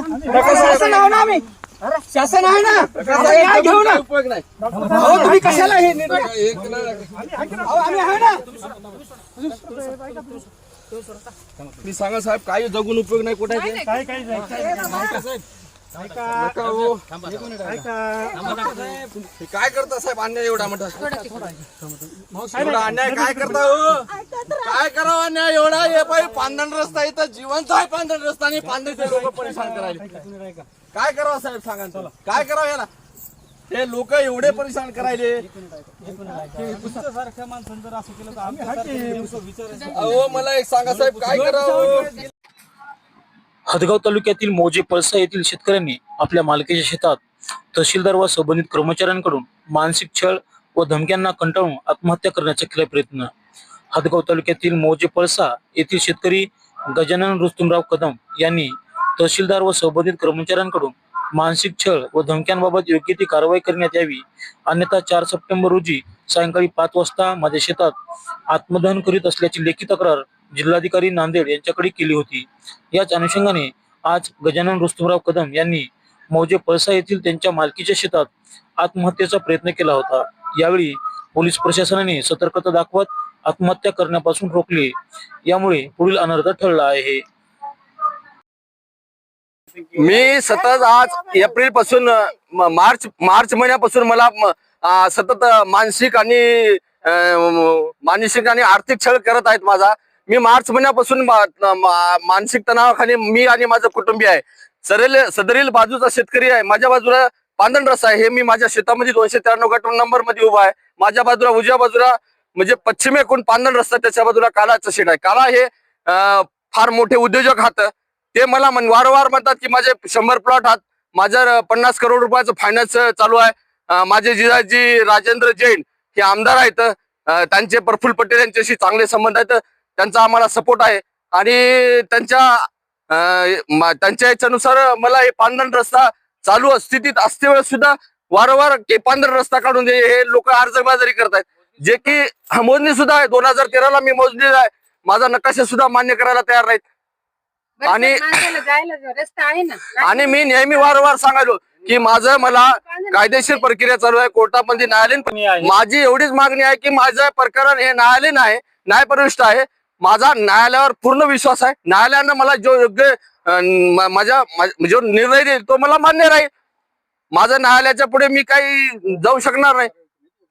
शासन आहो ना आम्ही. शासन आहे ना? घेऊ ना. उपयोग नाही अहो, तुम्ही कशाला हे निर्णय अहो, आम्ही आहे ना? मी सांगा साहेब काही जगून उपयोग नाही कुठे? ते. काय काय? नका हो. हे काय करता साहेब? अन्याय एवढा मोठा. एवढा अन्याय काय करता हो? काय करावं अन्याय एवढा? हे पाहिजे पांढरण रस्ता इथं जिवंत आहे पांढरण रस्ता आणि पांढरचे लोक परेशान करायले काय करावं साहेब? सांगा ना. काय करावं याला? हे लोक एवढे परेशान करायले. सारख्या माणसानं जर असं केलं तर आम्ही अहो मला एक सांगा साहेब काय करावं? हदगाव तालुक्यातील मौजे पळसा येथील शेतकऱ्यांनी आपल्या मालकीच्या शेतात तहसीलदार व संबंधित कर्मचाऱ्यांकडून मानसिक छळ व धमक्यांना कंटाळून आत्महत्या करण्याचा केला प्रयत्न. हदगाव तालुक्यातील मौजे पळसा येथील शेतकरी गजानन रुस्तुमराव कदम यांनी तहसीलदार व संबंधित कर्मचाऱ्यांकडून मानसिक छळ व धमक्यांबाबत योग्य ती कारवाई करण्यात यावी. अन्यथा चार सप्टेंबर रोजी सायंकाळी पाच वाजता माझ्या शेतात आत्मदहन करीत असल्याची लेखी तक्रार जिल्हाधिकारी नांदेड यांच्याकडे केली होती. याच अनुषंगाने आज गजानन रुस्तुमराव कदम यांनी मौजे पळसा येथील त्यांच्या मालकीच्या शेतात आत्महत्येचा प्रयत्न केला होता. यावेळी पोलीस प्रशासनाने सतर्कता दाखवत आत्महत्या करण्यापासून रोखले. यामुळे पुढील अनर्थ ठरला आहे. मी सतत आज एप्रिलपासून मार्च मार्च महिन्यापासून मला सतत मानसिक आणि मानसिक आणि आर्थिक छळ करत आहेत माझा. मी मार्च महिन्यापासून मानसिक तणावाखाली मी आणि माझं कुटुंबीय आहे. सरेल सदरील बाजूचा शेतकरी आहे. माझ्या बाजूला पांढरण रस्सा आहे. हे मी माझ्या शेतामध्ये दोनशे त्र्याण्णव गट नंबरमध्ये उभा आहे. माझ्या बाजूला उजव्या बाजूला म्हणजे पश्चिमेकडून पांढरण रस्ता त्याच्या बाजूला काळाचं शेड आहे. काळा हे फार मोठे उद्योजक हात ते मला मन वारंवार म्हणतात की माझे शंभर प्लॉट हात माझ्या पन्नास करोड रुपयाचं फायनान्स चालू आहे. माझे जिजाजी राजेंद्र जैन हे आमदार आहेत. त्यांचे प्रफुल्ल पटेल यांच्याशी चांगले संबंध आहेत. त्यांचा आम्हाला सपोर्ट आहे. आणि त्यांच्या त्यांच्या याच्यानुसार मला हे पांढरण रस्ता चालू स्थितीत असते वेळेस सुद्धा वारंवार के पांढरण रस्ता काढून दे हे लोक अर्जबाजारी करतायत. जे की मोजणी सुद्धा आहे. दोन हजार तेराला मी मोजलेला आहे. माझा नकाशा सुद्धा मान्य करायला तयार नाहीत. आणि- पण माणसाला जायला जो रस्ता आहे ना आणि मी नेहमी वारंवार सांगायलो की माझं मला कायदेशीर प्रक्रिया चालू आहे. कोर्टामध्ये न्यायालयीन माझी एवढीच मागणी आहे की माझं प्रकरण हे न्यायालयीन आहे न्यायप्रविष्ट आहे. माझा न्यायालयावर पूर्ण विश्वास आहे. न्यायालयानं मला जो योग्य माझ्या जो निर्णय देईल तो मला मान्य राहील. माझं न्यायालयाच्या पुढे मी काही जाऊ शकणार नाही.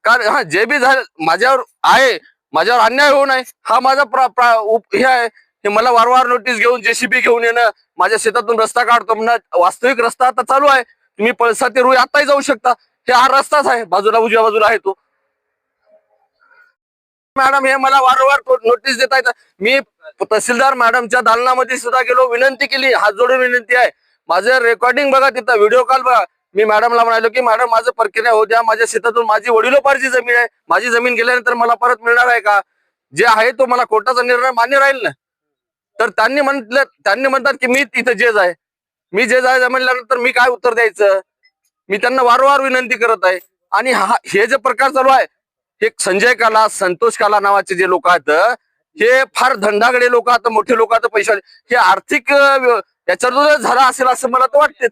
कारण हा जे बी झालं माझ्यावर आहे माझ्यावर अन्याय होऊ नये हा माझा प्र- उप- हे आहे. हे मला वारंवार नोटीस घेऊन जेसीबी घेऊन येणं माझ्या शेतातून रस्ता काढतो म्हणणं वास्तविक रस्ता आता चालू आहे. तुम्ही पळसा ते रुई आताही जाऊ शकता. हे हा रस्ताच आहे. बाजूला उजव्या बाजूला आहे तो. मॅडम हे मला वारंवार नोटीस देत आहेत. मी तहसीलदार मॅडमच्या दालनामध्ये सुद्धा गेलो विनंती केली हात जोडून विनंती आहे. माझं रेकॉर्डिंग बघा तिथं व्हिडिओ कॉल बघा. मी मॅडमला म्हणालो की मॅडम माझं प्रक्रिया होऊ द्या. माझ्या शेतातून माझी वडिलोपारची जमीन आहे. माझी जमीन गेल्यानंतर मला परत मिळणार आहे का? जे आहे तो मला कोर्टाचा निर्णय मान्य राहील ना? तर त्यांनी म्हटलं त्यांनी म्हणतात की मी तिथं जेज आहे मी जेज आहे म्हणल्यानंतर मी काय उत्तर द्यायचं? मी त्यांना वारंवार विनंती करत आहे. आणि हा हे जे प्रकार चालू आहे हे संजय काला संतोष काला नावाचे जे लोक आहेत हे फार धंदागडे लोक आहेत मोठे लोक आहेत पैसे हे आर्थिक याच्यावर याच्यातूनच झाला असेल असं मला तर वाटते